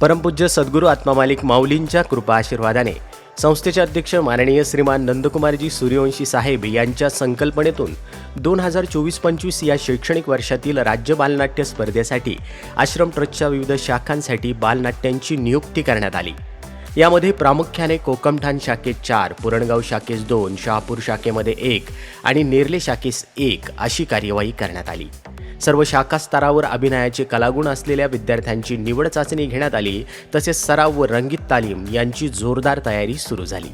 परमपूज्य सद्गुरू आत्मामालिक माऊलींच्या कृपा आशीर्वादाने. संस्थेचे अध्यक्ष माननीय श्रीमान नंदकुमारजी सूर्यवंशी साहेब यांच्या संकल्पनेतून दोन हजार चोवीस पंचवीस या शैक्षणिक वर्षातील राज्य बालनाट्य स्पर्धेसाठी आश्रम ट्रस्टच्या विविध शाखांसाठी बालनाट्यांची नियुक्ती करण्यात आली. यामध्ये प्रामुख्याने कोकमठाण शाखेत चार पुरणगाव शाखेस दोन शहापूर शाखेमध्ये एक आणि नेरले शाखेस एक अशी कार्यवाही करण्यात आली. सर्व शाखा स्तरावर अभिनयाचे कलागुण असलेल्या विद्यार्थ्यांची निवड चाचणी घेण्यात आली तसेच सराव व रंगीत तालीम यांची जोरदार तयारी सुरू झाली.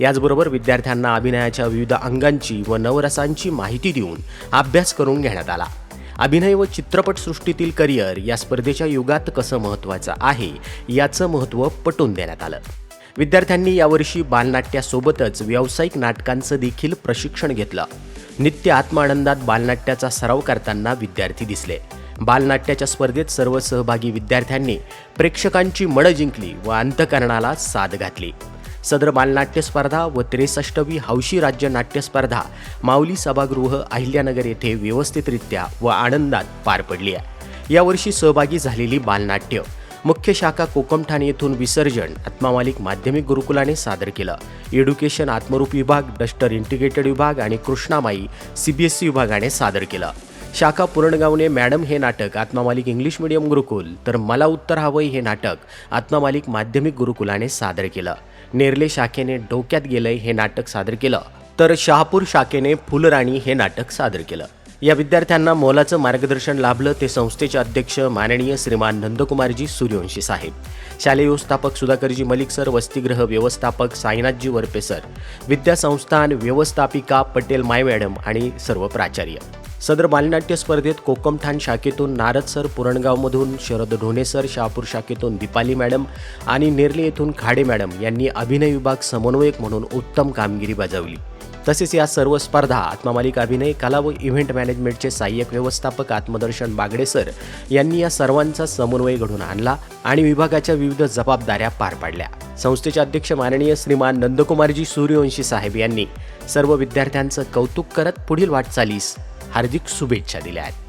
याचबरोबर विद्यार्थ्यांना अभिनयाच्या विविध अंगांची व नवरसांची माहिती देऊन अभ्यास करून घेण्यात आला. अभिनय व चित्रपटसृष्टीतील करिअर या स्पर्धेच्या युगात कसं महत्त्वाचं आहे याचं महत्त्व पटवून देण्यात आलं. विद्यार्थ्यांनी यावर्षी बालनाट्यासोबतच व्यावसायिक नाटकांचं देखील प्रशिक्षण घेतलं. नित्य आत्मानंदात बालनाट्याचा सराव करताना विद्यार्थी दिसले. बालनाट्याच्या स्पर्धेत सर्व सहभागी विद्यार्थ्यांनी प्रेक्षकांची मळं जिंकली व अंतकरणाला साथ घातली. सदर बालनाट्य स्पर्धा व त्रेसष्टवी हौशी राज्य नाट्य स्पर्धा माऊली सभागृह अहिल्यानगर येथे व्यवस्थितरित्या व आनंदात पार पडली आहे. यावर्षी सहभागी झालेली बालनाट्य मुख्य शाखा कोकमठाणे येथून विसर्जन. आत्मामालिक माध्यमिक गुरुकुलाने सादर केलं. एड्युकेशन आत्मरूप विभाग डस्टर इंटिग्रेटेड विभाग आणि कृष्णामाई सीबीएसई विभागाने सादर केलं. शाखा पुरणगावने मॅडम हे नाटक आत्मामालिक इंग्लिश मिडियम गुरुकुल तर मला उत्तर हवंय हे नाटक आत्मामालिक माध्यमिक गुरुकुलाने सादर केलं. नेरले शाखेने डोक्यात गेलंय हे नाटक सादर केलं. तर शहापूर शाखेने फुलराणी हे नाटक सादर केलं. या विद्यार्थ्यांना मोलाचं मार्गदर्शन लाभलं ते संस्थेचे अध्यक्ष माननीय श्रीमान नंदकुमारजी सूर्यवंशी साहेब. शालेय व्यवस्थापक सुधाकरजी मलिक सर वसतिगृह व्यवस्थापक साईनाथजी वरपे सर विद्यासंस्थान व्यवस्थापिका पटेल माय मॅडम आणि सर्व प्राचार्य. सदर बालनाट्य स्पर्धेत कोकमठाण शाखेतून नारद सर पुरणगावमधून शरद ढोणे सर शहापूर शाखेतून दीपाली मॅडम आणि नेरले येथून खाडे मॅडम यांनी अभिनय विभाग समन्वयक म्हणून उत्तम कामगिरी बजावली. तसेच या सर्व स्पर्धा आत्मामालिक अभिनय कला व इव्हेंट मॅनेजमेंटचे सहाय्यक व्यवस्थापक आत्मदर्शन बागडे सर यांनी या सर्वांचा समन्वय घडून आणला आणि विभागाच्या विविध जबाबदाऱ्या पार पाडल्या. संस्थेचे अध्यक्ष माननीय श्रीमान नंदकुमारजी सूर्यवंशी साहेब यांनी सर्व विद्यार्थ्यांचं कौतुक करत पुढील वाटचालीस हार्दिक शुभेच्छा दिल्या आहेत.